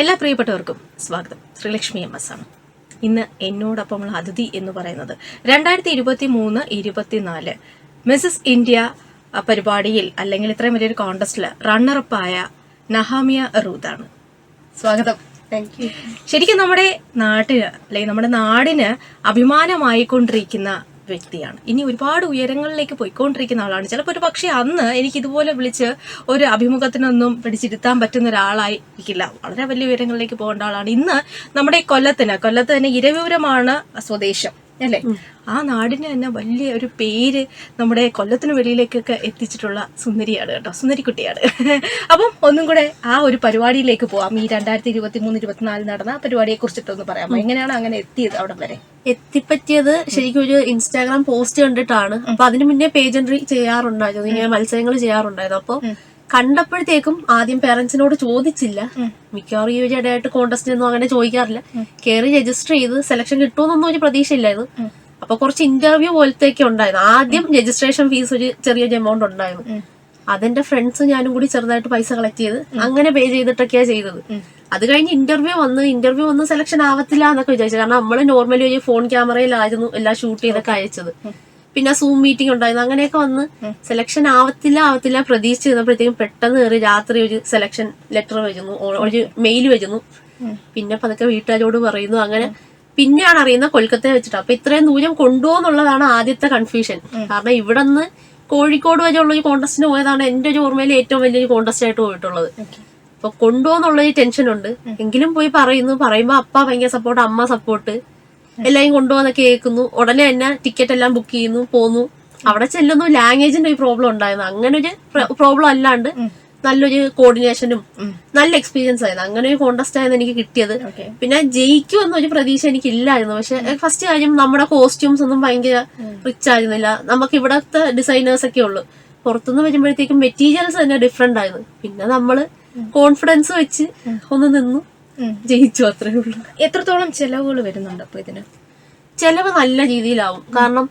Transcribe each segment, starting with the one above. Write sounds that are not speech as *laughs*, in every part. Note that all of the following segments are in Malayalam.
എല്ലാ പ്രിയപ്പെട്ടവർക്കും സ്വാഗതം. ശ്രീലക്ഷ്മി എം എസ് ആണ് ഇന്ന് എന്നോടൊപ്പമുള്ള അതിഥി എന്ന് പറയുന്നത് രണ്ടായിരത്തി ഇരുപത്തി മൂന്ന് ഇരുപത്തിനാല് മിസസ് ഇന്ത്യ പരിപാടിയിൽ അല്ലെങ്കിൽ ഇത്രയും വലിയൊരു കോണ്ടസ്റ്റിൽ റണ്ണറപ്പായ നഹാമിയ റൂദാണ്. സ്വാഗതം. ശരിക്കും നമ്മുടെ നാട്ടിന് അല്ലെങ്കിൽ നമ്മുടെ നാടിന് അഭിമാനമായിക്കൊണ്ടിരിക്കുന്ന വ്യക്തിയാണ്. ഇനി ഒരുപാട് ഉയരങ്ങളിലേക്ക് പോയിക്കൊണ്ടിരിക്കുന്ന ആളാണ്. ചിലപ്പോൾ ഒരു പക്ഷേ അന്ന് എനിക്ക് ഇതുപോലെ വിളിച്ച് ഒരു അഭിമുഖത്തിനൊന്നും പിടിച്ചിരുത്താൻ പറ്റുന്ന ഒരാളായിരിക്കില്ല. വളരെ വലിയ ഉയരങ്ങളിലേക്ക് പോകേണ്ട ആളാണ്. ഇന്ന് നമ്മുടെ കൊല്ലത്തിന് കൊല്ലത്ത് തന്നെ ഇരവിപുരമാണ് സ്വദേശം. അല്ലേ? ആ നാടിന് തന്നെ വലിയ ഒരു പേര് നമ്മുടെ കൊല്ലത്തിന് വെളിയിലേക്കൊക്കെ എത്തിച്ചിട്ടുള്ള സുന്ദരിയാണ് കേട്ടോ സുന്ദരിക്കുട്ടിയാണ്. *laughs* അപ്പം ഒന്നും കൂടെ ആ ഒരു പരിപാടിയിലേക്ക് പോവാം. ഈ രണ്ടായിരത്തി ഇരുപത്തി മൂന്ന് ഇരുപത്തിനാലിൽ നടന്ന ആ പരിപാടിയെ കുറിച്ചിട്ടൊന്ന് പറയാം എങ്ങനെയാണ് അങ്ങനെ എത്തിയത് അവിടെ വരെ? എത്തിപ്പറ്റിയത് ശരിക്കും ഒരു ഇൻസ്റ്റാഗ്രാം പോസ്റ്റ് കണ്ടിട്ടാണ്. അപ്പൊ അതിന് മുന്നേ പേജ് എൻട്രി ചെയ്യാറുണ്ടായിരുന്നു. ഇങ്ങനെ മത്സരങ്ങൾ ചെയ്യാറുണ്ടായിരുന്നു. അപ്പൊ കണ്ടപ്പോഴത്തേക്കും ആദ്യം പേരൻസിനോട് ചോദിച്ചില്ല. മിക്കവാറും ഈ കോണ്ടസ്റ്റ് ഒന്നും അങ്ങനെ ചോദിക്കാറില്ല. കയറി രജിസ്റ്റർ ചെയ്ത് സെലക്ഷൻ കിട്ടുമെന്നൊന്നും ഒരു പ്രതീക്ഷയില്ലായിരുന്നു. അപ്പൊ കുറച്ച് ഇന്റർവ്യൂ പോലത്തേക്ക് ഉണ്ടായിരുന്നു. ആദ്യം രജിസ്ട്രേഷൻ ഫീസ് ഒരു ചെറിയൊരു എമൗണ്ട് ഉണ്ടായിരുന്നു. അതെന്റെ ഫ്രണ്ട്സ് ഞാനും കൂടി ചെറുതായിട്ട് പൈസ കളക്ട് ചെയ്ത് അങ്ങനെ പേ ചെയ്തിട്ടൊക്കെയാ ചെയ്തത്. അത് കഴിഞ്ഞ് ഇന്റർവ്യൂ വന്ന് ഇന്റർവ്യൂ വന്ന് സെലക്ഷൻ ആവത്തില്ല എന്നൊക്കെ വിചാരിച്ചു. കാരണം നമ്മൾ നോർമലി ഒരു ഫോൺ ക്യാമറയിലായിരുന്നു എല്ലാം ഷൂട്ട് ചെയ്തൊക്കെ അയച്ചത്. പിന്നെ സൂം മീറ്റിംഗ് ഉണ്ടായിരുന്നു. അങ്ങനെയൊക്കെ വന്ന് സെലക്ഷൻ ആവത്തില്ല ആവത്തില്ല പ്രതീക്ഷിച്ച് ഇരുന്നപ്പോഴത്തേക്കും പെട്ടെന്ന് കയറി രാത്രി ഒരു സെലക്ഷൻ ലെറ്റർ വരുന്നു. ഒരു മെയിൽ വരുന്നു. പിന്നെ പതുക്കെ വീട്ടുകാരോട് പറയുന്നു. അങ്ങനെ പിന്നെയാണ് അറിയുന്നത് കൊൽക്കത്തയെ വെച്ചിട്ട്. അപ്പൊ ഇത്രയും ദൂരം കൊണ്ടുപോകുന്നുള്ളതാണ് ആദ്യത്തെ കൺഫ്യൂഷൻ കാരണം ഇവിടെ നിന്ന് കോഴിക്കോട് വരെയുള്ള ഒരു കോണ്ടസ്റ്റിന് പോയതാണ് എന്റെ ഒരു ഓർമ്മയിൽ ഏറ്റവും വലിയൊരു കോണ്ടസ്റ്റ് ആയിട്ട് പോയിട്ടുള്ളത്. അപ്പൊ കൊണ്ടുപോകുന്നുള്ളൊരു ടെൻഷൻ ഉണ്ട്. എങ്കിലും പോയി പറയുന്നു. പറയുമ്പോ അപ്പ ഭയങ്കര സപ്പോർട്ട് അമ്മ സപ്പോർട്ട് എല്ലാരും കൊണ്ടുപോകാന്നൊക്കെ കേൾക്കുന്നു. ഉടനെ തന്നെ ടിക്കറ്റ് എല്ലാം ബുക്ക് ചെയ്യുന്നു പോന്നു. അവിടെ ചെല്ലുന്നു. ലാംഗ്വേജിന്റെ ഒരു പ്രോബ്ലം ഉണ്ടായിരുന്നു. അങ്ങനെ ഒരു പ്രോബ്ലം അല്ലാണ്ട് നല്ലൊരു കോർഡിനേഷനും നല്ല എക്സ്പീരിയൻസ് ആയിരുന്നു. അങ്ങനെ ഒരു കോണ്ടസ്റ്റ് ആയിരുന്നു എനിക്ക് കിട്ടിയത്. പിന്നെ ജയിക്കും എന്നൊരു പ്രതീക്ഷ എനിക്ക് ഇല്ലായിരുന്നു പക്ഷെ ഫസ്റ്റ് കാര്യം നമ്മുടെ കോസ്റ്റ്യൂംസ് ഒന്നും ഭയങ്കര റിച്ച് ആയിരുന്നില്ല. നമുക്ക് ഇവിടത്തെ ഡിസൈനേഴ്സ് ഒക്കെ ഉള്ളു. പുറത്തുനിന്ന് വരുമ്പോഴത്തേക്കും മെറ്റീരിയൽസ് തന്നെ ഡിഫറെന്റ് ആയിരുന്നു. പിന്നെ നമ്മൾ കോൺഫിഡൻസ് വെച്ച് ഒന്ന് നിന്നു. ജയിച്ചു അത്രേ ഉള്ളൂ. എത്രത്തോളം ചെലവുകൾ വരുന്നുണ്ട് അപ്പൊ ഇതിന്? ചെലവ് നല്ല രീതിയിലാവും. കാരണം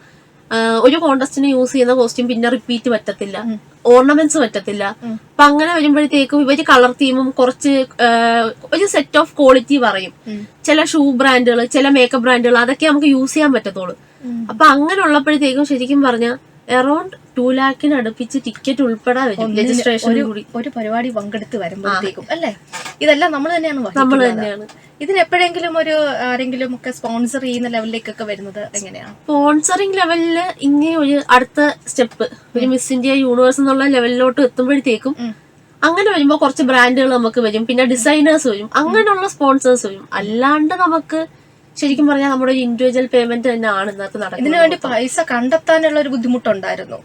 ഒരു കോണ്ടസ്റ്റിന് യൂസ് ചെയ്യുന്ന കോസ്റ്റ്യൂം പിന്നെ റിപ്പീറ്റ് പറ്റത്തില്ല. ഓർണമെന്റ്സ് പറ്റത്തില്ല. അപ്പൊ അങ്ങനെ വരുമ്പോഴത്തേക്കും ഇവർ കളർ തീമും കുറച്ച് ഒരു സെറ്റ് ഓഫ് ക്വാളിറ്റി പറയും. ചില ഷൂ ബ്രാൻഡുകൾ ചില മേക്കപ്പ് ബ്രാൻഡുകൾ അതൊക്കെ നമുക്ക് യൂസ് ചെയ്യാൻ പറ്റത്തുള്ളൂ. അപ്പൊ അങ്ങനെ ഉള്ളപ്പോഴത്തേക്കും ശരിക്കും പറഞ്ഞ അറൌണ്ട് ടു ലാഖിന് അടുപ്പിച്ച് ടിക്കറ്റ് ഉൾപ്പെടെ വരും. രജിസ്ട്രേഷൻ കൂടി. ഒരു പരിപാടി പങ്കെടുത്ത് വരുമ്പോഴത്തേക്കും അല്ലേ? ഇതെല്ലാം നമ്മൾ തന്നെയാണ് നമ്മൾ. തന്നെയാണ്. ഇതിന് എപ്പോഴെങ്കിലും ഒരു ആരെങ്കിലും ഒക്കെ സ്പോൺസർ ചെയ്യുന്ന ലെവലിലേക്കൊക്കെ വരുന്നത് എങ്ങനെയാണ് സ്പോൺസറിങ് ലെവലിൽ ഇങ്ങനെ ഒരു അടുത്ത സ്റ്റെപ്പ് ഒരു മിസ് ഇന്ത്യ യൂണിവേഴ്സ് എന്നുള്ള ലെവലിലോട്ട് എത്തുമ്പോഴത്തേക്കും അങ്ങനെ വരുമ്പോ കുറച്ച് ബ്രാൻഡുകൾ നമുക്ക് വരും. പിന്നെ ഡിസൈനേഴ്സ് വരും. അങ്ങനെയുള്ള സ്പോൺസേഴ്സ് വരും. അല്ലാണ്ട് നമുക്ക് ശരിക്കും പറഞ്ഞാൽ നമ്മുടെ ഒരു ഇൻഡിവിജ്വൽ പേയ്മെന്റ് തന്നെയാണ് ഇന്നത്തെ ഇതിനു നടക്കുന്നത് വേണ്ടി പൈസ കണ്ടെത്താനുള്ള ഒരു ബുദ്ധിമുട്ടുണ്ടായിരുന്നു.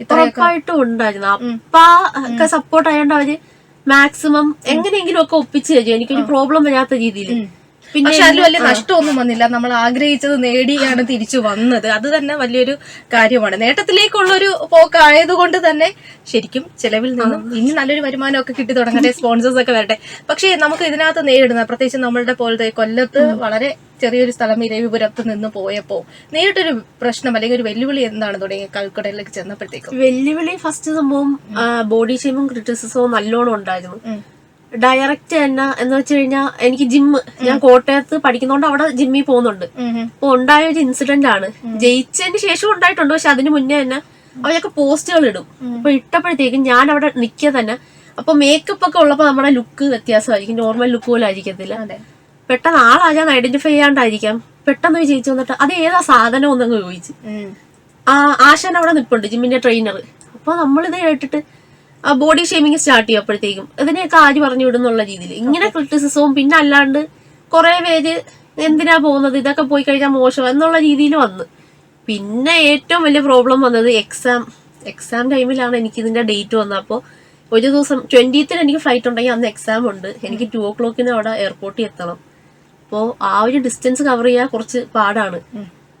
ഇത്രയൊക്കെ. ഉറപ്പായിട്ടും ഉണ്ടായിരുന്നു. അപ്പ ഒക്കെ സപ്പോർട്ട് ആയതുകൊണ്ട് അവർ മാക്സിമം എങ്ങനെയെങ്കിലും ഒക്കെ ഒപ്പിച്ചു തരും എനിക്കൊരു പ്രോബ്ലം വരാത്ത രീതിയിൽ പിന്നെ പക്ഷെ അതിൽ വലിയ നഷ്ടമൊന്നും വന്നില്ല. നമ്മൾ ആഗ്രഹിച്ചത് നേടിയാണ് തിരിച്ചു വന്നത്. അത് തന്നെ വലിയൊരു കാര്യമാണ്. നേട്ടത്തിലേക്കുള്ളൊരു പോക്കായതുകൊണ്ട് തന്നെ ശരിക്കും ചെലവിൽ നിന്നും ഇനി നല്ലൊരു വരുമാനമൊക്കെ കിട്ടി തുടങ്ങട്ടെ സ്പോൺസേഴ്സ് ഒക്കെ വരട്ടെ. പക്ഷേ നമുക്ക് ഇതിനകത്ത് നേരിടുന്ന പ്രത്യേകിച്ച് നമ്മളുടെ പോലത്തെ കൊല്ലത്ത് വളരെ ചെറിയൊരു സ്ഥലം ഇരവിപുരത്ത് നിന്ന് പോയപ്പോ നേരിട്ടൊരു പ്രശ്നം അല്ലെങ്കിൽ ഒരു വെല്ലുവിളി എന്താണ് തുടങ്ങിയ കൽക്കടയിലേക്ക് ചെന്നപ്പോഴത്തേക്കും? വെല്ലുവിളി ഫസ്റ്റ് സംഭവം ബോഡി ഷേമും ക്രിറ്റിസിസവും നല്ലോണം ഉണ്ടായിരുന്നു. ഡയറക്റ്റ് തന്നെ എന്ന് വെച്ച് കഴിഞ്ഞാൽ എനിക്ക് ജിമ്മ് ഞാൻ കോട്ടയത്ത് പഠിക്കുന്നോണ്ട് അവിടെ ജിമ്മിൽ പോകുന്നുണ്ട്. അപ്പൊ ഉണ്ടായ ഒരു ഇൻസിഡന്റ് ആണ്. ജയിച്ചതിന് ശേഷം ഉണ്ടായിട്ടുണ്ട്. പക്ഷെ അതിന് മുന്നേ തന്നെ അവരൊക്കെ പോസ്റ്റുകൾ ഇടും. അപ്പൊ ഇട്ടപ്പോഴത്തേക്കും ഞാൻ അവിടെ നിൽക്കുക തന്നെ. അപ്പൊ മേക്കപ്പ് ഒക്കെ ഉള്ളപ്പോ നമ്മുടെ ലുക്ക് വ്യത്യാസമായിരിക്കും. നോർമൽ ലുക്ക് പോലും ആയിരിക്കത്തില്ല. പെട്ടെന്ന് ആളാ ഞാൻ ഐഡന്റിഫൈ ചെയ്യാണ്ടായിരിക്കാം. പെട്ടെന്ന് വിജയിച്ചു വന്നിട്ട് അത് ഏതാ സാധനം ഒന്നങ്ങ് ചോദിച്ചു. ആ ആശാൻ അവിടെ നിൽപ്പുണ്ട് ജിമ്മിന്റെ ട്രെയിനർ അപ്പൊ നമ്മളിത് കേട്ടിട്ട് ബോഡി ഷേമിങ് സ്റ്റാർട്ട് ചെയ്യപ്പോഴത്തേക്കും ഇതിനെയൊക്കെ ആര് പറഞ്ഞു വിടുന്നുള്ള രീതിയിൽ. ഇങ്ങനെ ക്രിറ്റിസിസവും പിന്നെ അല്ലാണ്ട് കുറെ പേര് എന്തിനാ പോകുന്നത്? ഇതൊക്കെ പോയി കഴിഞ്ഞാൽ മോശം എന്നുള്ള രീതിയിൽ വന്ന്. പിന്നെ ഏറ്റവും വലിയ പ്രോബ്ലം വന്നത് എക്സാം എക്സാം ടൈമിലാണ് എനിക്ക് ഇതിന്റെ ഡേറ്റ് വന്നത്. അപ്പോൾ ഒരു ദിവസം ട്വന്റീത്തിന് എനിക്ക് ഫ്ലൈറ്റ് ഉണ്ടെങ്കിൽ അന്ന് എക്സാം ഉണ്ട്. എനിക്ക് ടു ഓ ക്ലോക്കിന് അവിടെ എയർപോർട്ടിൽ എത്തണം. അപ്പോൾ ആ ഒരു ഡിസ്റ്റൻസ് കവർ ചെയ്യാൻ കുറച്ച് പാടാണ്.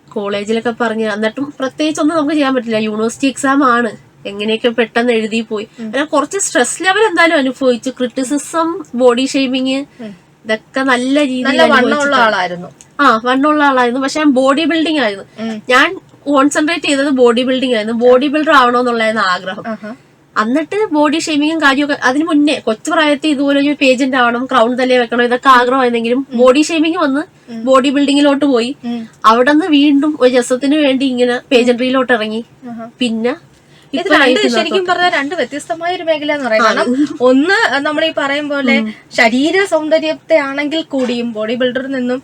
കോളേജിലൊക്കെ പറഞ്ഞ് എന്നിട്ടും പ്രത്യേകിച്ച് ഒന്നും നമുക്ക് ചെയ്യാൻ പറ്റില്ല. യൂണിവേഴ്സിറ്റി എക്സാം ആണ്. എങ്ങനെയൊക്കെ പെട്ടെന്ന് എഴുതി പോയി. അങ്ങനെ കുറച്ച് സ്ട്രെസ് ലെവൽ എന്തായാലും അനുഭവിച്ചു. ക്രിറ്റിസിസം ബോഡി ഷേമിങ് ഇതൊക്കെ നല്ല രീതിയിൽ വണ്ണമുള്ള ആളായിരുന്നു. ആ വണ്ണുള്ള ആളായിരുന്നു. പക്ഷെ ഞാൻ ബോഡി ബിൽഡിംഗ് ആയിരുന്നു. ഞാൻ കോൺസെൻട്രേറ്റ് ചെയ്തത് ബോഡി ബിൽഡിംഗ് ആയിരുന്നു. ബോഡി ബിൽഡർ ആവണമെന്നുള്ളതായിരുന്നു ആഗ്രഹം. എന്നിട്ട് ബോഡി ഷേമിങ്ങും കാര്യമൊക്കെ അതിന് മുന്നേ കൊച്ചു പ്രായത്തിൽ ഇതുപോലെ ഒരു പേജന്റ് ആവണം ക്രൗൺ തലേ വെക്കണം ഇതൊക്കെ ആഗ്രഹമായിരുന്നെങ്കിലും ബോഡി ഷേമിങ് വന്ന് ബോഡി ബിൽഡിങ്ങിലോട്ട് പോയി. അവിടെ നിന്ന് വീണ്ടും ഒരു രസത്തിന് വേണ്ടി ഇങ്ങനെ പേജന്ററിയിലോട്ട് ഇറങ്ങി. പിന്നെ ഇത് രണ്ട് ശരിക്കും പറഞ്ഞാൽ രണ്ട് വ്യത്യസ്തമായ ഒരു മേഖല എന്ന് പറയുന്നത് കാരണം ഒന്ന് നമ്മൾ ഈ പറയും പോലെ ശരീര സൗന്ദര്യത്തെ ആണെങ്കിൽ കൂടിയും ബോഡി ബിൽഡറിൽ നിന്നും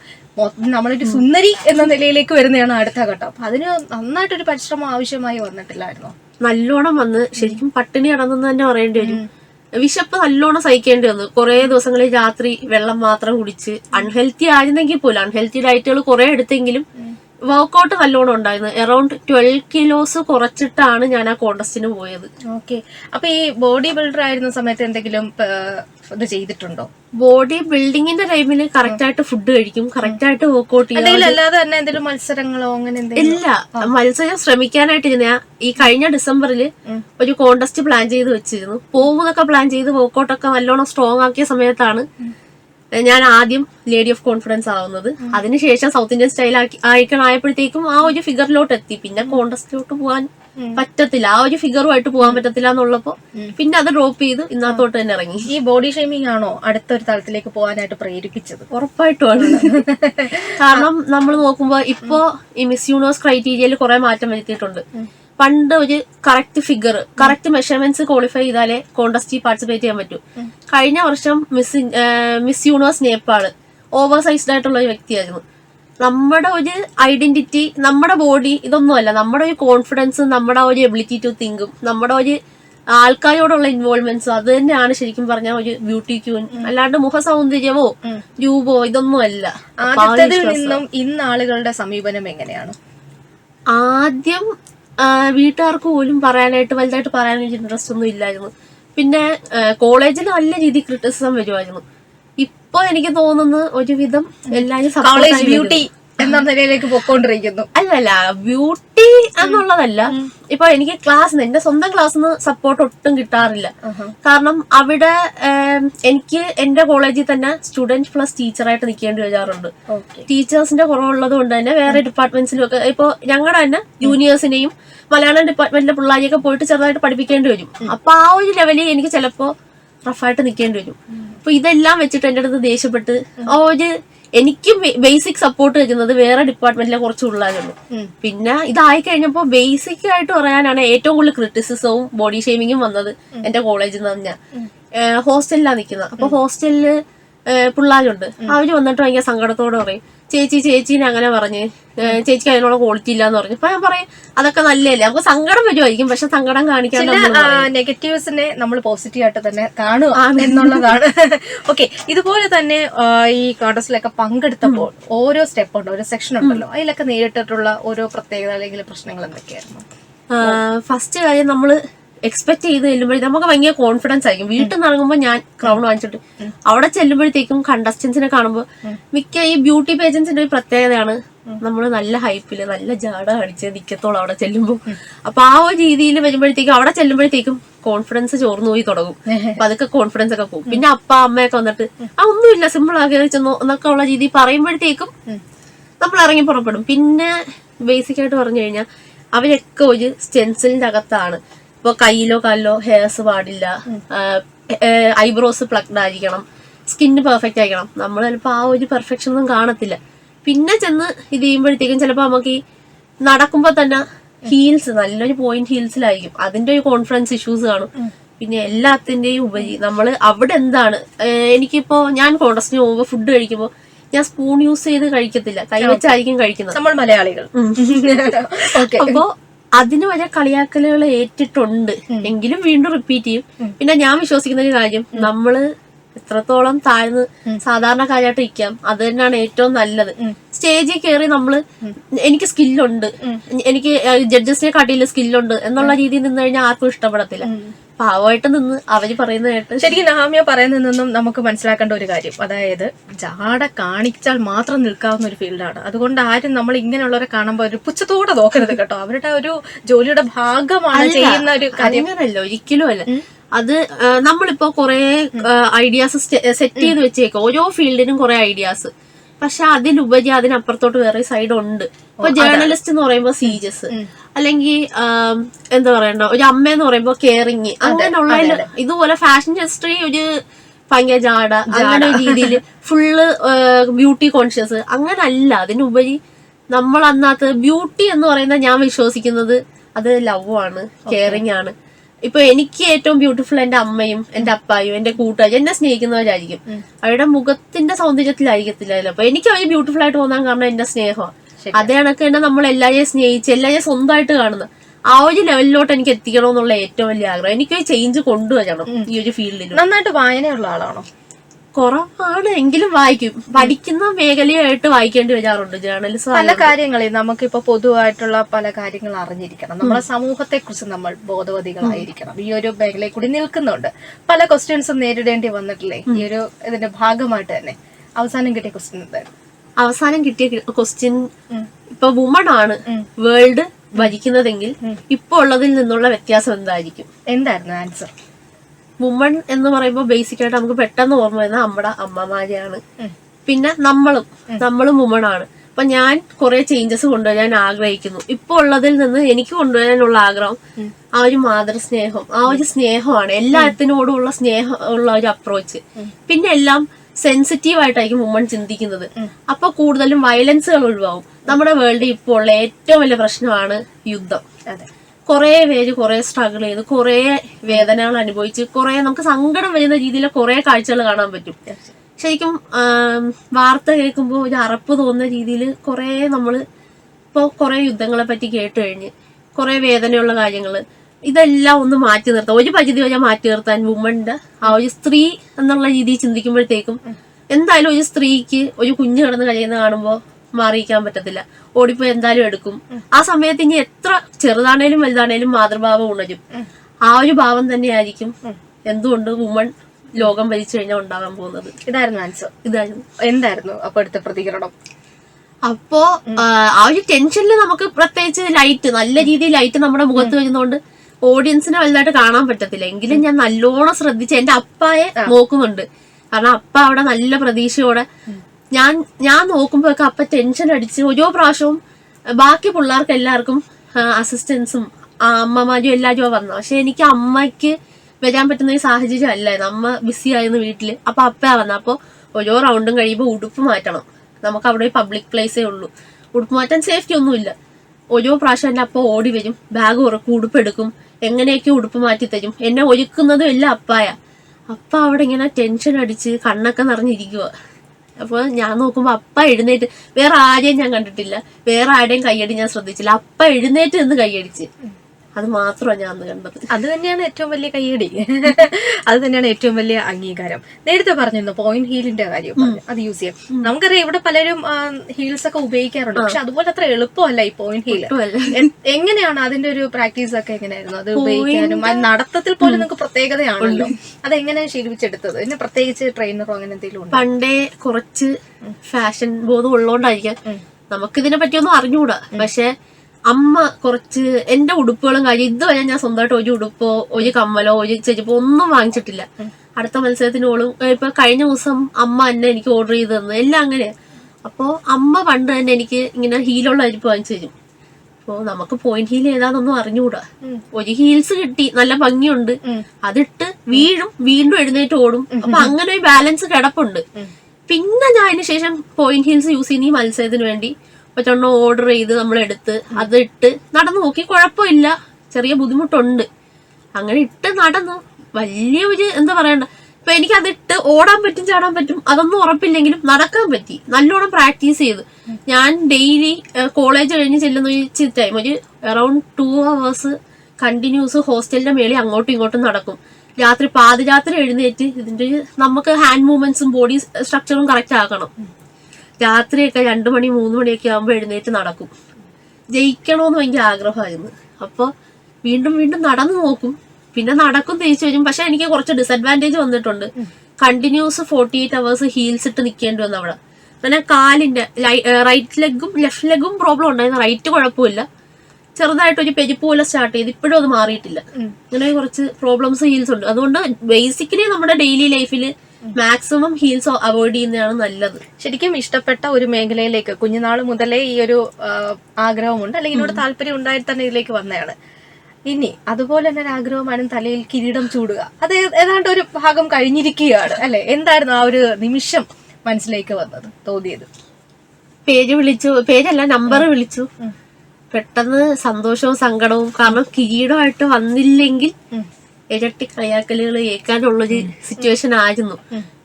നമ്മളൊരു സുന്ദരി എന്ന നിലയിലേക്ക് വരുന്നതാണ് അടുത്ത ഘട്ടം. അപ്പൊ അതിന് നന്നായിട്ടൊരു പരിശ്രമം ആവശ്യമായി വന്നിട്ടില്ലായിരുന്നു? നല്ലോണം വന്ന് ശരിക്കും പട്ടിണി കിടന്നെന്ന് തന്നെ പറയേണ്ടി വരും. വിശപ്പ് നല്ലോണം സഹിക്കേണ്ടി വന്നു. കുറെ ദിവസങ്ങളിൽ രാത്രി വെള്ളം മാത്രം കുടിച്ച് അൺഹെൽത്തി ആയിരുന്നെങ്കിൽ പോലും അൺഹെൽത്തി ഡയറ്റുകൾ കുറെ എടുത്തെങ്കിലും വർക്കൗട്ട് നല്ലോണം ഉണ്ടായിരുന്നു. അറൌണ്ട് ട്വൽവ് കിലോസ് കുറച്ചിട്ടാണ് ഞാൻ ആ കോണ്ടസ്റ്റിന് പോയത്. ഓക്കെ അപ്പൊ ഈ ബോഡി ബിൽഡർ ആയിരുന്ന സമയത്ത് എന്തെങ്കിലും ഇത് ചെയ്തിട്ടുണ്ടോ? ബോഡി ബിൽഡിങ്ങിന്റെ ടൈമിൽ കറക്റ്റ് ആയിട്ട് ഫുഡ് കഴിക്കും. കറക്റ്റ് ആയിട്ട് വർക്ക്ഔട്ട് ചെയ്യും അല്ലാതെ തന്നെ എന്തെങ്കിലും മത്സരങ്ങളോ അങ്ങനെ ഇല്ല. മത്സരം ശ്രമിക്കാനായിട്ട് ഞാൻ ഈ കഴിഞ്ഞ ഡിസംബറിൽ ഒരു കോണ്ടസ്റ്റ് പ്ലാൻ ചെയ്ത് വെച്ചിരുന്നു. പോകുന്നൊക്കെ പ്ലാൻ ചെയ്ത് വർക്കൗട്ട് ഒക്കെ നല്ലോണം സ്ട്രോങ് ആക്കിയ സമയത്താണ് ഞാൻ ആദ്യം ലേഡി ഓഫ് കോൺഫിഡൻസ് ആവുന്നത്. അതിനുശേഷം സൗത്ത് ഇന്ത്യൻ സ്റ്റൈൽ ആക്കി ആയിക്കണായപ്പോഴത്തേക്കും ആ ഒരു ഫിഗറിലോട്ട് എത്തി പിന്നെ കോൺടസ്റ്റിലോട്ട് പോകാൻ പറ്റത്തില്ല. ആ ഒരു ഫിഗറുമായിട്ട് പോകാൻ പറ്റത്തില്ല എന്നുള്ളപ്പോ പിന്നെ അത് ഡ്രോപ്പ് ചെയ്ത് ഇന്നത്തോട്ട് തന്നെ ഇറങ്ങി. ഈ ബോഡി ഷേമിംഗ് ആണോ അടുത്തൊരു തലത്തിലേക്ക് പോകാനായിട്ട് പ്രേരിപ്പിച്ചത്? ഉറപ്പായിട്ടുമാണ്. *laughs* കാരണം നമ്മൾ നോക്കുമ്പോ ഇപ്പോ ഈ മിസ് യൂണിവേഴ്സ് ക്രൈറ്റീരിയയിൽ കുറെ മാറ്റം വരുത്തിയിട്ടുണ്ട്. പണ്ട് ഒരു correct figure correct measurements qualify ചെയ്താലേ കോണ്ടസ്റ്റിൽ പാർട്ടിസിപ്പേറ്റ് ചെയ്യാൻ പറ്റൂ. കഴിഞ്ഞ വർഷം Miss Miss Universe Nepal oversized ആയിട്ടുള്ള ഒരു വ്യക്തിയായിരുന്നു. നമ്മുടെ ഒരു ഐഡന്റിറ്റി നമ്മുടെ ബോഡി ഇതൊന്നുമല്ല. നമ്മുടെ ഒരു കോൺഫിഡൻസ് നമ്മുടെ ഒരു എബിലിറ്റി ടു തിങ്കും നമ്മുടെ ഒരു ആൾക്കാരോടുള്ള ഇൻവോൾവ്മെന്റ്സ് അത് തന്നെയാണ് ശരിക്കും പറഞ്ഞ ഒരു ബ്യൂട്ടി ക്യൂൻ അല്ലാണ്ട് മുഖ സൗന്ദര്യമോ രൂപോ ഇതൊന്നും അല്ല അപ്പൊ ആ ഒരു ആദ്യത്തേതിൽ വിശ്വാസം. നിന്നും ഇന്ന് ആളുകളുടെ സമീപനം എങ്ങനെയാണ്? ആദ്യം വീട്ടുകാർക്ക് പോലും പറയാനായിട്ട് വലുതായിട്ട് പറയാനൊരു ഇൻട്രസ്റ്റ് ഒന്നും ഇല്ലായിരുന്നു. പിന്നെ കോളേജിൽ നല്ല രീതി ക്രിറ്റിസിസം വരുമായിരുന്നു. ഇപ്പൊ എനിക്ക് തോന്നുന്നു ഒരുവിധം എല്ലാവരും ബ്യൂട്ടി എന്ന നിലയിലേക്ക് പൊക്കോണ്ടിരിക്കുന്നു അല്ലല്ല ബ്യൂട്ടി എന്നുള്ളതല്ല. ഇപ്പൊ എനിക്ക് ക്ലാസ് എന്റെ സ്വന്തം ക്ലാസ് നിന്ന് സപ്പോർട്ട് ഒട്ടും കിട്ടാറില്ല. കാരണം അവിടെ എനിക്ക് എന്റെ കോളേജിൽ തന്നെ സ്റ്റുഡന്റ് പ്ലസ് ടീച്ചറായിട്ട് നിൽക്കേണ്ടി വരാറുണ്ട്. ടീച്ചേഴ്സിന്റെ കുറവുള്ളത് കൊണ്ട് തന്നെ വേറെ ഡിപ്പാർട്ട്മെന്റ്സിലും ഒക്കെ ഇപ്പൊ ഞങ്ങളുടെ തന്നെ ജൂനിയേഴ്സിനെയും മലയാളം ഡിപ്പാർട്ട്മെന്റിലെ പിള്ളേരെയൊക്കെ പോയിട്ട് ചെറുതായിട്ട് പഠിപ്പിക്കേണ്ടി വരും. അപ്പൊ ആ ഒരു ലെവലിൽ എനിക്ക് ചിലപ്പോ റഫായിട്ട് നിൽക്കേണ്ടി വരും. അപ്പൊ ഇതെല്ലാം വെച്ചിട്ട് എന്റെ അടുത്ത് ദേഷ്യപ്പെട്ട് ആ ഒരു എനിക്ക് ബേസിക് സപ്പോർട്ട് തരുന്നത് വേറെ ഡിപ്പാർട്ട്മെന്റിലെ കുറച്ച് പിള്ളേരുള്ളൂ പിന്നെ ഇതായി കഴിഞ്ഞപ്പോ ബേസിക് ആയിട്ട് പറയാനാണ് ഏറ്റവും കൂടുതൽ ക്രിറ്റിസിസവും ബോഡി ഷേമിങ്ങും വന്നത് എന്റെ കോളേജിൽ നിന്ന് ഞാൻ ഹോസ്റ്റലിലാണ് നിൽക്കുന്നത് അപ്പൊ ഹോസ്റ്റലിൽ പിള്ളേരുണ്ട്. അവർ വന്നിട്ട് ഭയങ്കര സങ്കടത്തോടെ പറയും. ചേച്ചി ചേച്ചീനെ അങ്ങനെ പറഞ്ഞ്. ചേച്ചിക്ക് അതിനുള്ള ക്വാളിറ്റി ഇല്ലാന്ന് പറഞ്ഞു. അപ്പൊ ഞാൻ പറയും അതൊക്കെ നല്ലതല്ലേ? നമുക്ക് സങ്കടം വരുമായിരിക്കും പക്ഷെ സങ്കടം കാണിക്കാൻ നെഗറ്റീവ്സിനെ നമ്മൾ പോസിറ്റീവ് ആയിട്ട് തന്നെ കാണുക എന്നുള്ളതാണ്. *laughs* ഓക്കെ ഇതുപോലെ തന്നെ ഈ കോൺഗ്രസിലൊക്കെ പങ്കെടുത്തപ്പോൾ ഓരോ സ്റ്റെപ്പ് ഉണ്ട് ഓരോ സെക്ഷൻ ഉണ്ടല്ലോ. അതിലൊക്കെ നേരിട്ടിട്ടുള്ള ഓരോ പ്രത്യേകത അല്ലെങ്കിൽ പ്രശ്നങ്ങൾ എന്തൊക്കെയായിരുന്നു? ഫസ്റ്റ് കാര്യം നമ്മൾ എക്സ്പെക്ട് ചെയ്ത് ചെല്ലുമ്പോഴേ നമുക്ക് ഭയങ്കര കോൺഫിഡൻസ് ആയിരിക്കും. വീട്ടിൽ നിന്ന് ഇറങ്ങുമ്പോൾ ഞാൻ ക്രൗൺ വാങ്ങിച്ചിട്ട് അവിടെ ചെല്ലുമ്പോഴത്തേക്കും കണ്ടസ്റ്റൻസിനെ കാണുമ്പോൾ മിക്ക ഈ ബ്യൂട്ടി പേജൻസിന്റെ ഒരു പ്രത്യേകതയാണ് നമ്മൾ നല്ല ഹൈപ്പിൽ നല്ല ജാട കാണിച്ച് നിക്കത്തോളം അവിടെ ചെല്ലുമ്പോൾ അപ്പൊ ആ ഒരു രീതിയിൽ വരുമ്പോഴത്തേക്കും അവിടെ ചെല്ലുമ്പോഴത്തേക്കും കോൺഫിഡൻസ് ചോർന്നു പോയി തുടങ്ങും. അപ്പൊ അതൊക്കെ കോൺഫിഡൻസ് ഒക്കെ പോകും. പിന്നെ അപ്പ അമ്മയൊക്കെ വന്നിട്ട് ആ ഒന്നുമില്ല സിമ്പിൾ ആക്കി ചെന്നു എന്നൊക്കെ ഉള്ള രീതി പറയുമ്പോഴത്തേക്കും നമ്മൾ ഇറങ്ങി പുറപ്പെടും. പിന്നെ ബേസിക് ആയിട്ട് പറഞ്ഞു കഴിഞ്ഞാൽ അവരൊക്കെ ഒരു സ്റ്റെൻസിലിന്റെ അകത്താണ്. ഇപ്പൊ കയ്യിലോ കാലിലോ ഹെയർസ് പാടില്ല. ഐബ്രോസ് പ്ലഗ്ഡ് ആയിരിക്കണം. സ്കിന്ന് പെർഫെക്റ്റ് ആയിരിക്കണം. നമ്മൾ ചിലപ്പോൾ ആ ഒരു പെർഫെക്ഷൻ ഒന്നും കാണത്തില്ല. പിന്നെ ചെന്ന് ഇത് ചെയ്യുമ്പോഴത്തേക്കും ചിലപ്പോൾ നമുക്ക് ഈ നടക്കുമ്പോൾ തന്നെ ഹീൽസ് നല്ലൊരു പോയിന്റ് ഹീൽസിലായിരിക്കും അതിന്റെ ഒരു കോൺഫിഡൻസ് ഇഷ്യൂസ് കാണും. പിന്നെ എല്ലാത്തിന്റെയും ഉപരി നമ്മൾ അവിടെ എന്താണ്? എനിക്കിപ്പോ ഞാൻ കോൺട്രസ്റ്റിന് പോകുമ്പോൾ ഫുഡ് കഴിക്കുമ്പോൾ ഞാൻ സ്പൂൺ യൂസ് ചെയ്ത് കഴിക്കത്തില്ല. കൈ വെച്ചായിരിക്കും കഴിക്കുന്നത്. നമ്മൾ മലയാളികൾ. *laughs* അപ്പോ അതിന് വരെ കളിയാക്കലുകൾ ഏറ്റിട്ടുണ്ട്. എങ്കിലും വീണ്ടും റിപ്പീറ്റ് ചെയ്യും. പിന്നെ ഞാൻ വിശ്വസിക്കുന്ന ഒരു കാര്യം നമ്മൾ എത്രത്തോളം താഴ്ന്ന് സാധാരണക്കാരായിട്ട് ഇരിക്കാം അത് തന്നെയാണ് ഏറ്റവും നല്ലത്. സ്റ്റേജിൽ കയറി നമ്മൾ എനിക്ക് സ്കില്ലുണ്ട് എനിക്ക് ജഡ്ജസിനെ കാട്ടിയില്ല സ്കില്ലുണ്ട് എന്നുള്ള രീതിയിൽ നിന്ന് കഴിഞ്ഞാൽ ആർക്കും ഇഷ്ടപ്പെടത്തില്ല. പാവമായിട്ട് നിന്ന് അവർ പറയുന്നത് കേട്ട് ശരിക്കും നാമ്യ പറയുന്നതിൽ നിന്നും നമുക്ക് മനസ്സിലാക്കേണ്ട ഒരു കാര്യം. അതായത് ജാട കാണിച്ചാൽ മാത്രം നിൽക്കാവുന്ന ഒരു ഫീൽഡാണ്. അതുകൊണ്ട് ആരും നമ്മൾ ഇങ്ങനെയുള്ളവരെ കാണുമ്പോൾ ഒരു പുച്ഛത്തോടെ നോക്കരുത് കേട്ടോ. അവരുടെ ഒരു ജോലിയുടെ ഭാഗമാണ് ചെയ്യുന്ന ഒരു കാര്യം. ഒരിക്കലും അല്ല. അത് നമ്മളിപ്പോ കുറെ ഐഡിയാസ് സെറ്റ് ചെയ്ത് വെച്ചേക്കും ഓരോ ഫീൽഡിനും കുറെ ഐഡിയാസ് പക്ഷെ അതിലുപരി അതിനപ്പുറത്തോട്ട് വേറെ സൈഡ് ഉണ്ട് ഇപ്പൊ ജേർണലിസ്റ്റ് എന്ന് പറയുമ്പോൾ സീജസ് അല്ലെങ്കിൽ എന്താ പറയണ്ട ഒരു അമ്മ എന്ന് പറയുമ്പോൾ കെയറിങ് അങ്ങനെയുള്ള ഇതുപോലെ ഫാഷൻ ഇൻഡസ്ട്രി ഒരു ഭയങ്കര ജാട. അങ്ങനെ രീതിയിൽ ഫുള്ള് ബ്യൂട്ടി കോൺഷ്യസ് അങ്ങനല്ല. അതിനുപരി നമ്മൾ അന്നകത്ത് ബ്യൂട്ടി എന്ന് പറയുന്ന ഞാൻ വിശ്വസിക്കുന്നത് അത് ലവ് ആണ് കെയറിങ് ആണ്. ഇപ്പൊ എനിക്ക് ഏറ്റവും ബ്യൂട്ടിഫുൾ എന്റെ അമ്മയും എന്റെ അപ്പായും എന്റെ കൂട്ടുകാരും എന്നെ സ്നേഹിക്കുന്നവരായിരിക്കും. അവരുടെ മുഖത്തിന്റെ സൗന്ദര്യത്തിലായിരിക്കത്തില്ല അപ്പൊ എനിക്ക് അവർ ബ്യൂട്ടിഫുൾ ആയിട്ട് തോന്നാൻ കാരണം എന്റെ സ്നേഹമാണ് അതേ കണക്ക് തന്നെ നമ്മൾ എല്ലാവരെയും സ്നേഹിച്ച് എല്ലാവരെയും സ്വന്തമായിട്ട് കാണുന്നത് ആ ഒരു ലെവലിലോട്ട് എനിക്ക് എത്തിക്കണമെന്നുള്ള ഏറ്റവും വലിയ ആഗ്രഹം. എനിക്ക് ചേഞ്ച് കൊണ്ടുവരണം ഈ ഒരു ഫീൽഡിൽ നന്നായിട്ട് വായനയുള്ള ആളാണോ? കുറവാണ് എങ്കിലും വായിക്കും. പഠിക്കുന്ന മേഖലയായിട്ട് വായിക്കേണ്ടി വരാറുണ്ട് ജേർണലിസം പല കാര്യങ്ങളെ നമുക്കിപ്പോ പൊതുവായിട്ടുള്ള പല കാര്യങ്ങൾ അറിഞ്ഞിരിക്കണം. നമ്മളെ സമൂഹത്തെ കുറിച്ച് നമ്മൾ ബോധവതികളായിരിക്കണം. ഈ ഒരു മേഖലയിൽ കൂടി നിൽക്കുന്നുണ്ട്. പല ക്വസ്റ്റ്യൻസും നേരിടേണ്ടി വന്നിട്ടില്ലേ? ഈ ഒരു ഇതിന്റെ ഭാഗമായിട്ട് തന്നെ. അവസാനം കിട്ടിയ ക്വസ്റ്റ്യൻ എന്തായിരുന്നു? അവസാനം കിട്ടിയ ക്വസ്റ്റ്യൻ ഇപ്പൊ വുമൺ ആണ് വേൾഡ് ഭരിക്കുന്നതെങ്കിൽ ഇപ്പൊ ഉള്ളതിൽ നിന്നുള്ള വ്യത്യാസം എന്തായിരിക്കും? എന്തായിരുന്നു ആൻസർ വുമൺ എന്ന് പറയുമ്പോൾ ബേസിക് ആയിട്ട് നമുക്ക് പെട്ടെന്ന് ഓർമ്മ വരുന്ന നമ്മുടെ അമ്മമാരെയാണ്. പിന്നെ നമ്മളും. നമ്മളും വുമൺ ആണ്. അപ്പൊ ഞാൻ കുറെ ചേഞ്ചസ് കൊണ്ടുവരാൻ ആഗ്രഹിക്കുന്നു. ഇപ്പൊ ഉള്ളതിൽ നിന്ന് എനിക്ക് കൊണ്ടുവരാനുള്ള ആഗ്രഹം ആ ഒരു മാതൃസ്നേഹം ആ ഒരു സ്നേഹമാണ്. എല്ലാത്തിനോടുമുള്ള സ്നേഹം ഉള്ള ഒരു അപ്രോച്ച് പിന്നെ എല്ലാം സെൻസിറ്റീവ് ആയിട്ടായിരിക്കും വുമൺ ചിന്തിക്കുന്നത്. അപ്പൊ കൂടുതലും വയലൻസുകൾ ഒഴിവാകും. നമ്മുടെ വേൾഡിൽ ഇപ്പോൾ ഉള്ള ഏറ്റവും വലിയ പ്രശ്നമാണ് യുദ്ധം. അതെ. കുറെ പേര് കുറെ സ്ട്രഗിൾ ചെയ്ത് കുറേ വേദനകൾ അനുഭവിച്ച് കുറേ നമുക്ക് സങ്കടം വരുന്ന രീതിയിലെ കുറേ കാഴ്ചകൾ കാണാൻ പറ്റും. ശരിക്കും വാർത്ത കേൾക്കുമ്പോൾ ഒരു അറപ്പ് തോന്നുന്ന രീതിയിൽ കുറേ നമ്മൾ ഇപ്പോൾ കുറേ യുദ്ധങ്ങളെ പറ്റി കേട്ട് കഴിഞ്ഞ് കുറേ വേദനയുള്ള കാര്യങ്ങൾ ഇതെല്ലാം ഒന്ന് മാറ്റി നിർത്താം. ഒരു പരിധി വരെ മാറ്റി നിർത്താൻ വുമണിന്റെ ആ ഒരു സ്ത്രീ എന്നുള്ള രീതിയിൽ ചിന്തിക്കുമ്പോഴത്തേക്കും എന്തായാലും ഒരു സ്ത്രീക്ക് ഒരു കുഞ്ഞ് കിടന്ന് കഴിയുന്ന കാണുമ്പോൾ മാറിയിക്കാൻ പറ്റത്തില്ല. ഓടിപ്പോ എന്തായാലും എടുക്കും. ആ സമയത്ത് ഇനി എത്ര ചെറുതാണേലും വലുതാണേലും മാതൃഭാവം ഉണരും. ആ ഒരു ഭാവം തന്നെയായിരിക്കും എന്തുകൊണ്ട് വുമൺ ലോകം ഭരിച്ചു കഴിഞ്ഞാൽ ഉണ്ടാകാൻ പോകുന്നത്. ഇതായിരുന്നു ആൻസർ ഇതായിരുന്നു. എന്തായിരുന്നു അപ്പൊ അടുത്ത പ്രതികരണം? അപ്പോ ആ, ഒരു ടെൻഷനിൽ നമുക്ക് പ്രത്യേകിച്ച് ലൈറ്റ് നല്ല രീതിയിൽ ലൈറ്റ് നമ്മുടെ മുഖത്ത് വരുന്നതുകൊണ്ട് ഓഡിയൻസിനെ വലുതായിട്ട് കാണാൻ പറ്റത്തില്ല. എങ്കിലും ഞാൻ നല്ലോണം ശ്രദ്ധിച്ച് എന്റെ അപ്പായെ നോക്കുന്നുണ്ട്. കാരണം അപ്പ അവിടെ നല്ല പ്രതീക്ഷയോടെ ഞാൻ ഞാൻ നോക്കുമ്പോഴൊക്കെ അപ്പ ടെൻഷൻ അടിച്ച് ഓരോ പ്രാവശ്യവും ബാക്കി പിള്ളേർക്ക് എല്ലാവർക്കും അസിസ്റ്റൻസും അമ്മമാരും എല്ലാവരും വന്നു പക്ഷെ എനിക്ക് അമ്മയ്ക്ക് വരാൻ പറ്റുന്ന ഒരു സാഹചര്യം അല്ലായിരുന്നു. അമ്മ ബിസി ആയിരുന്നു വീട്ടിൽ അപ്പൊ അപ്പയാ വന്നത്. അപ്പൊ ഓരോ റൗണ്ടും കഴിയുമ്പോൾ ഉടുപ്പ് മാറ്റണം. നമുക്ക് അവിടെ ഒരു പബ്ലിക് പ്ലേസേ ഉള്ളൂ. ഉടുപ്പ് മാറ്റാൻ സേഫ്റ്റി ഒന്നുമില്ല. ഓരോ പ്രാവശ്യം എന്റെ അപ്പ ഓടി വരും. ബാഗ് ഉറക്കും ഉടുപ്പ് എടുക്കും. എങ്ങനെയൊക്കെ ഉടുപ്പ് മാറ്റി തരും? എന്നെ ഒരുക്കുന്നതും എല്ലാം അപ്പായ. അപ്പ അവിടെ ഇങ്ങനെ ടെൻഷൻ അടിച്ച് കണ്ണൊക്കെ നിറഞ്ഞിരിക്കുക അപ്പൊ ഞാൻ നോക്കുമ്പോ അപ്പ എഴുന്നേറ്റ് വേറെ ആരെയും ഞാൻ കണ്ടിട്ടില്ല. വേറെ ആരുടെയും കൈയടി ഞാൻ ശ്രദ്ധിച്ചില്ല. അപ്പ എഴുന്നേറ്റ് നിന്ന് കൈയടിച്ച്. അത് മാത്രമാണ് ഞാൻ അന്ന് കണ്ടത്. അത് തന്നെയാണ് ഏറ്റവും വലിയ കയ്യടി. അത് തന്നെയാണ് ഏറ്റവും വലിയ അംഗീകാരം. നേരത്തെ പറഞ്ഞിരുന്നു പോയിന്റ് ഹീലിന്റെ കാര്യം. അത് യൂസ് ചെയ്യാം. നമുക്കറിയാം ഇവിടെ പലരും ഹീൽസ് ഒക്കെ ഉപയോഗിക്കാറുണ്ട്. പക്ഷെ അതുപോലെ അത്ര എളുപ്പമല്ല ഈ പോയിന്റ് ഹീൽ എങ്ങനെയാണ് അതിന്റെ ഒരു പ്രാക്ടീസ് ഒക്കെ എങ്ങനെയായിരുന്നു? അത് ഉപയോഗിക്കാനും അത് നടത്തത്തിൽ പോലും നിങ്ങൾക്ക് പ്രത്യേകതയാണല്ലോ. അതെങ്ങനെ ശീലിപ്പിച്ചെടുത്തത്? പിന്നെ പ്രത്യേകിച്ച് ട്രെയിനറോ അങ്ങനെ എന്തെങ്കിലും ഉണ്ടോ? പണ്ടേ കുറച്ച് ഫാഷൻ ബോധം ഉള്ളതുകൊണ്ടായിരിക്കാം നമുക്കിതിനെ പറ്റിയൊന്നും അറിഞ്ഞുകൂടാ പക്ഷെ അമ്മ കുറച്ച് എന്റെ ഉടുപ്പുകളും കാര്യം ഇതുവരെ ഞാൻ സ്വന്തമായിട്ട് ഒരു ഉടുപ്പോ ഒരു കമ്മലോ ഒരു ചെരുപ്പോ ഒന്നും വാങ്ങിച്ചിട്ടില്ല. അടുത്ത മത്സരത്തിന് ഓളും ഇപ്പൊ കഴിഞ്ഞ ദിവസം അമ്മ എന്നെ എനിക്ക് ഓർഡർ ചെയ്ത് തന്നു. എല്ലാം അങ്ങനെ. അപ്പോ അമ്മ പണ്ട് തന്നെ എനിക്ക് ഇങ്ങനെ ഹീലുള്ള അരിപ്പ് വാങ്ങിച്ചു തരും. അപ്പോ നമുക്ക് പോയിന്റ് ഹീൽ ഏതാണെന്നൊന്നും അറിഞ്ഞുകൂടാ ഒരു ഹീൽസ് കിട്ടി നല്ല ഭംഗിയുണ്ട്. അതിട്ട് വീഴും വീണ്ടും എഴുന്നേറ്റ് ഓടും. അപ്പൊ അങ്ങനെ ഒരു ബാലൻസ് കിടപ്പുണ്ട്. പിന്നെ ഞാൻ അതിന് ശേഷം പോയിന്റ് ഹീൽസ് യൂസ് ചെയ്യുന്ന ഈ മത്സരത്തിന് വേണ്ടി. ഒറ്റെണ്ണം ഓർഡർ ചെയ്ത് നമ്മൾ എടുത്ത് അത് ഇട്ട് നടന്നു നോക്കി. കുഴപ്പമില്ല. ചെറിയ ബുദ്ധിമുട്ടുണ്ട്. അങ്ങനെ ഇട്ട് നടന്നു. വലിയ ഒരു എന്താ പറയണ്ട. ഇപ്പൊ എനിക്ക് അതിട്ട് ഓടാൻ പറ്റും ചാടാൻ പറ്റും അതൊന്നും ഉറപ്പില്ലെങ്കിലും നടക്കാൻ പറ്റി. നല്ലോണം പ്രാക്ടീസ് ചെയ്ത്. ഞാൻ ഡെയിലി കോളേജ് കഴിഞ്ഞ് ചെല്ലുന്ന ഒരു ടൈം ഒരു അറൌണ്ട് ടു അവേഴ്സ് കണ്ടിന്യൂസ് ഹോസ്റ്റലിന്റെ മേളിൽ അങ്ങോട്ടും ഇങ്ങോട്ടും നടക്കും. രാത്രി പാതിരാത്രി എഴുന്നേറ്റ് ഇതിന്റെ നമുക്ക് ഹാൻഡ് മൂവ്മെന്റ്സും ബോഡി സ്ട്രക്ചറും കറക്റ്റ് ആക്കണം. രാത്രിയൊക്കെ രണ്ടു മണി മൂന്ന് മണിയൊക്കെ ആകുമ്പോൾ എഴുന്നേറ്റ് നടക്കും. ജയിക്കണമെന്ന് ഭയങ്കര ആഗ്രഹമായിരുന്നു. അപ്പോൾ വീണ്ടും വീണ്ടും നടന്നു നോക്കും. പിന്നെ നടക്കും തിരിച്ചു വരും. പക്ഷെ എനിക്ക് കുറച്ച് ഡിസഡ്വാന്റേജ് വന്നിട്ടുണ്ട്. Continuous forty eight hours heels ഇട്ട് നിൽക്കേണ്ടി വന്നു അവിടെ. അങ്ങനെ കാലിന്റെ റൈറ്റ് ലെഗും ലെഫ്റ്റ് ലെഗും പ്രോബ്ലം ഉണ്ടായിരുന്നു. റൈറ്റ് കുഴപ്പമില്ല. ചെറുതായിട്ട് ഒരു പെരുപ്പ് പോലെ സ്റ്റാർട്ട് ചെയ്ത് ഇപ്പോഴും അത് മാറിയിട്ടില്ല. അങ്ങനെ കുറച്ച് പ്രോബ്ലംസ് ഹീൽസ് ഉണ്ട്. അതുകൊണ്ട് ബേസിക്കലി നമ്മുടെ ഡെയിലി ലൈഫിൽ മാക്സിമം ഹീൽസ് അവോയ്ഡ് ചെയ്യുന്നതാണ് നല്ലത്. ശരിക്കും ഇഷ്ടപ്പെട്ട ഒരു മേഖലയിലേക്ക് കുഞ്ഞുനാൾ മുതലേ ഈ ഒരു ആഗ്രഹമുണ്ട്. അല്ലെങ്കിൽ ഇതിനോട് താല്പര്യം ഉണ്ടായി തന്നെ ഇതിലേക്ക് വന്നതാണ് ഇനി അതുപോലെ തന്നെ ഒരു ആഗ്രഹമാണ് തലയിൽ കിരീടം ചൂടുക. അത് ഏതാണ്ട് ഒരു ഭാഗം കഴിഞ്ഞിരിക്കുകയാണ് അല്ലെ? എന്തായിരുന്നു ആ ഒരു നിമിഷം മനസ്സിലേക്ക് വന്നത് തോന്നിയത്? പേര് വിളിച്ചു പേരല്ല നമ്പർ വിളിച്ചു. പെട്ടെന്ന് സന്തോഷവും സങ്കടവും. കാരണം കിരീടമായിട്ട് വന്നില്ലെങ്കിൽ. ഇരട്ടി കളിയാക്കലുകൾ കേൾക്കാനുള്ളൊരു സിറ്റുവേഷൻ ആയിരുന്നു.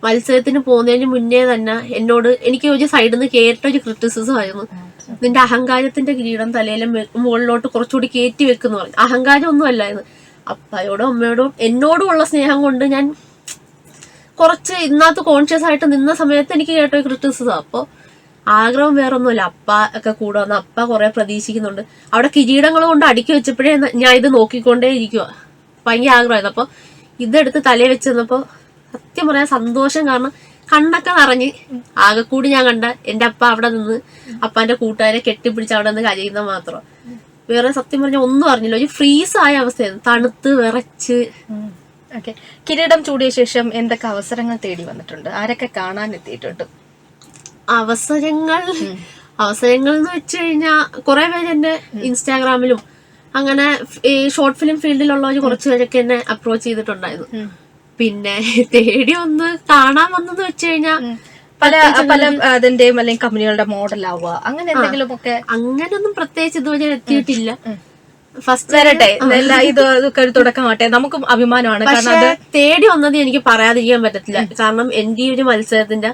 മത്സരത്തിന് പോകുന്നതിന് മുന്നേ തന്നെ എന്നോട് എനിക്ക് ഒരു സൈഡിൽ നിന്ന് കേട്ട ഒരു ക്രിറ്റിസിസം ആയിരുന്നു. നിന്റെ അഹങ്കാരത്തിന്റെ കിരീടം തലയിലെ മുകളിലോട്ട് കുറച്ചുകൂടി കയറ്റി വെക്കുന്ന പറഞ്ഞു. അഹങ്കാരം ഒന്നും അല്ലായിരുന്നു. അപ്പായോടും അമ്മയോടും എന്നോടും ഉള്ള സ്നേഹം കൊണ്ട് ഞാൻ കുറച്ച് ഇന്നത്തെ കോൺഷ്യസ് ആയിട്ട് നിന്ന സമയത്ത് എനിക്ക് കേട്ട ഒരു ക്രിറ്റിസിസം അപ്പോൾ ആഗ്രഹം വേറൊന്നുമില്ല. അപ്പ ഒക്കെ കൂടെ വന്ന് അപ്പ കുറെ പ്രതീക്ഷിക്കുന്നുണ്ട്. അവിടെ കിരീടങ്ങൾ കൊണ്ട് അടുക്കി വെച്ചപ്പോഴേ ഞാൻ ഇത് നോക്കിക്കൊണ്ടേ ഇരിക്കുക ഭയങ്കര ആഗ്രഹമായിരുന്നു. അപ്പോൾ ഇതെടുത്ത് തലയിൽ വെച്ച് സത്യം പറയാൻ സന്തോഷം കാരണം കണ്ണൊക്കെ നിറഞ്ഞ്. ആകെ കൂടി ഞാൻ കണ്ട എന്റെ അപ്പ അവിടെ നിന്ന് അപ്പാന്റെ കൂട്ടുകാരെ കെട്ടിപ്പിടിച്ച് അവിടെ നിന്ന് കരയുന്ന മാത്രം. വേറെ സത്യം പറഞ്ഞ ഒന്നും അറിഞ്ഞില്ല. ഒരു ഫ്രീസ് ആയ അവസ്ഥയായിരുന്നു. തണുത്ത് വിറച്ച്. ഓക്കെ. കിരീടം ചൂടിയ ശേഷം എന്തൊക്കെ അവസരങ്ങൾ തേടി വന്നിട്ടുണ്ട്? ആരൊക്കെ കാണാൻ എത്തിയിട്ടുണ്ട്? അവസരങ്ങൾ. അവസരങ്ങൾ എന്ന് വെച്ച് കഴിഞ്ഞാൽ കുറെ പേര് എന്റെ ഇൻസ്റ്റാഗ്രാമിലും അങ്ങനെ ഈ ഷോർട്ട് ഫിലിം ഫീൽഡിലുള്ളവർ കുറച്ച് പേരൊക്കെ എന്നെ അപ്രോച്ച് ചെയ്തിട്ടുണ്ടായിരുന്നു. പിന്നെ *laughs* തേടി ഒന്ന് കാണാൻ വന്നെന്ന് വെച്ച് കഴിഞ്ഞാൽ പല പല അതിന്റെയും അല്ലെങ്കിൽ കമ്പനികളുടെ മോഡൽ ആവുക അങ്ങനെ എന്തെങ്കിലും ഒക്കെ അങ്ങനൊന്നും പ്രത്യേകിച്ച് ഇതുവരെ എത്തിയിട്ടില്ല. ഫസ്റ്റ് വരട്ടെ. ഇത് ഇതൊക്കെ ഒരു തുടക്കമാട്ടെ നമുക്കും അഭിമാനമാണ്. കാരണം തേടി വന്നത് എനിക്ക് പറയാതിരിക്കാൻ പറ്റത്തില്ല. കാരണം എന്റെ ഈ ഒരു മത്സരത്തിന്റെ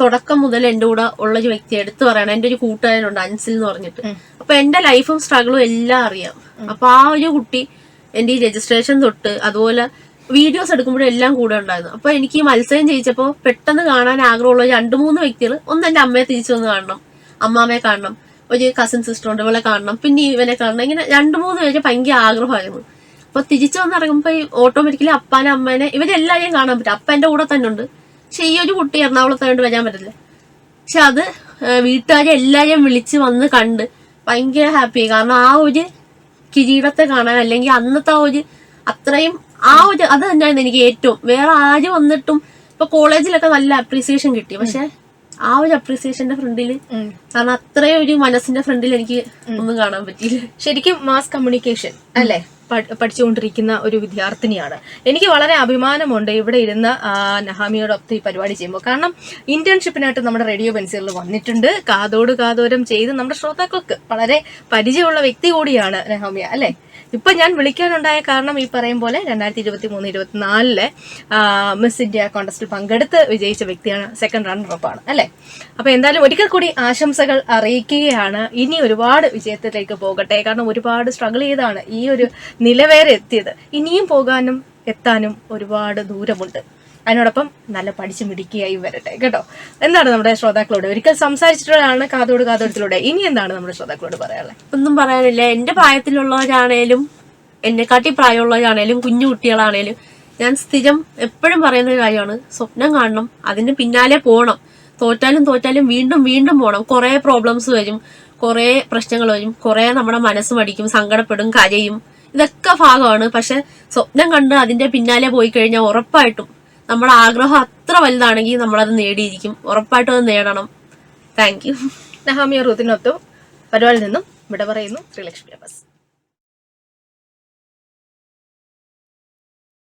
തുടക്കം മുതൽ എന്റെ കൂടെ ഉള്ള ഒരു വ്യക്തി എടുത്തു പറയണം. എന്റെ ഒരു കൂട്ടുകാരനുണ്ട് അൻസിൽ എന്ന് പറഞ്ഞിട്ട്. അപ്പൊ എന്റെ ലൈഫും സ്ട്രഗിളും എല്ലാം അറിയാം. അപ്പൊ ആ ഒരു കുട്ടി എന്റെ ഈ രജിസ്ട്രേഷൻ തൊട്ട് അതുപോലെ വീഡിയോസ് എടുക്കുമ്പോഴും എല്ലാം കൂടെ ഉണ്ടായിരുന്നു. അപ്പൊ എനിക്ക് ഈ മത്സരം ചെയ്യിച്ചപ്പോ പെട്ടെന്ന് കാണാൻ ആഗ്രഹമുള്ള രണ്ട് മൂന്ന് വ്യക്തികൾ ഒന്ന് എന്റെ അമ്മയെ തിരിച്ചു വന്ന് കാണണം അമ്മാമ്മയെ കാണണം ഒരു കസിൻ സിസ്റ്റർ ഉണ്ട് ഇവളെ കാണണം പിന്നെ ഇവനെ കാണണം. ഇങ്ങനെ രണ്ട് മൂന്ന് പേര് ഭയങ്കര ആഗ്രഹമായിരുന്നു. അപ്പൊ തിരിച്ചു വന്നിറങ്ങുമ്പോ ഓട്ടോമാറ്റിക്കലി അപ്പാനെ അമ്മേനെ ഇവരെല്ലാരെയും കാണാൻ പറ്റും. അപ്പ എന്റെ കൂടെ തന്നെ ഉണ്ട്. പക്ഷെ ഈ ഒരു കുട്ടി എറണാകുളത്തായോണ്ട് വരാൻ പറ്റില്ല പക്ഷെ അത് വീട്ടുകാരെ എല്ലാരെയും വിളിച്ച് വന്ന് കണ്ട് ഭയങ്കര ഹാപ്പി കാരണം ആ ഒരു കിരീടത്തെ കാണാൻ അല്ലെങ്കിൽ അന്നത്തെ ആ ഒരു അത്രയും ആ ഒരു അത് തന്നെയായിരുന്നു എനിക്ക് ഏറ്റവും. വേറെ ആര് വന്നിട്ടും ഇപ്പൊ കോളേജിലൊക്കെ നല്ല അപ്രീസിയേഷൻ കിട്ടി. പക്ഷെ ആ ഒരു അപ്രീസിയേഷന്റെ ഫ്രണ്ടിൽ. കാരണം അത്രയും ഒരു മനസ്സിന്റെ ഫ്രണ്ടിൽ എനിക്ക് ഒന്നും കാണാൻ പറ്റിയില്ല. ശരിക്കും മാസ് കമ്മ്യൂണിക്കേഷൻ അല്ലേ? പഠിച്ചുകൊണ്ടിരിക്കുന്ന ഒരു വിദ്യാർത്ഥിനിയാണ്. എനിക്ക് വളരെ അഭിമാനമുണ്ട് ഇവിടെ ഇരുന്ന് നഹാമിയോടൊപ്പം ഈ പരിപാടി ചെയ്യുമ്പോൾ. കാരണം ഇന്റേൺഷിപ്പിനായിട്ട് നമ്മുടെ റേഡിയോ പെൻസിലിൽ വന്നിട്ടുണ്ട്. കാതോട് കാതോരം ചെയ്ത് നമ്മുടെ ശ്രോതാക്കൾക്ക് വളരെ പരിചയമുള്ള വ്യക്തി കൂടിയാണ് നഹാമിയ അല്ലെ? ഇപ്പൊ ഞാൻ വിളിക്കാനുണ്ടായ കാരണം ഈ പറയും പോലെ രണ്ടായിരത്തി ഇരുപത്തി മൂന്ന് ഇരുപത്തിനാലിലെ മിസ് ഇന്ത്യ കോൺടെസ്റ്റിൽ പങ്കെടുത്ത് വിജയിച്ച വ്യക്തിയാണ് സെക്കൻഡ് റണ്ണർ അപ്പ് ആണ് അപ്പം അപ്പൊ എന്തായാലും ഒരിക്കൽ കൂടി ആശംസകൾ അറിയിക്കുകയാണ്. ഇനി ഒരുപാട് വിജയത്തിലേക്ക് പോകട്ടെ. കാരണം ഒരുപാട് സ്ട്രഗിൾ ചെയ്താണ് ഈ ഒരു നില വരെ എത്തിയത് ഇനിയും പോകാനും എത്താനും ഒരുപാട് ദൂരമുണ്ട്. അതിനോടൊപ്പം നല്ല പഠിച്ചു മിടിക്കുകയായി വരട്ടെ കേട്ടോ? എന്താണ് നമ്മുടെ ശ്രോതാക്കളോട്? ഒരിക്കൽ സംസാരിച്ചിട്ടുള്ളതാണ് കാതോട് കാതോടത്തിലൂടെ. ഇനി എന്താണ് നമ്മുടെ ശ്രോതാക്കളോട് പറയാനുള്ളത്? ഒന്നും പറയാനില്ല. എന്റെ പ്രായത്തിലുള്ളവരാണേലും എന്നെക്കാട്ടി പ്രായമുള്ളവരാണേലും കുഞ്ഞു കുട്ടികളാണേലും ഞാൻ സ്ഥിരം എപ്പോഴും പറയുന്ന ഒരു കാര്യമാണ്. സ്വപ്നം കാണണം അതിന് പിന്നാലെ പോകണം. തോറ്റാലും തോറ്റാലും വീണ്ടും വീണ്ടും പോകണം. കുറേ പ്രോബ്ലംസ് വരും കുറേ പ്രശ്നങ്ങൾ വരും കുറേ നമ്മുടെ മനസ്സ് മടിക്കും സങ്കടപ്പെടും കരയും. ഇതൊക്കെ ഭാഗമാണ്. പക്ഷെ സ്വപ്നം കണ്ട് അതിന്റെ പിന്നാലെ പോയി കഴിഞ്ഞാൽ ഉറപ്പായിട്ടും നമ്മുടെ ആഗ്രഹം അത്ര വലുതാണെങ്കിൽ നമ്മളത് നേടിയിരിക്കും. ഉറപ്പായിട്ടും അത് നേടണം. താങ്ക് യു നഹാമിയ റൂത്തിനൊത്തും പരിപാടിയിൽ നിന്നും ഇവിടെ പറയുന്നു ശ്രീലക്ഷ്മി ബസ്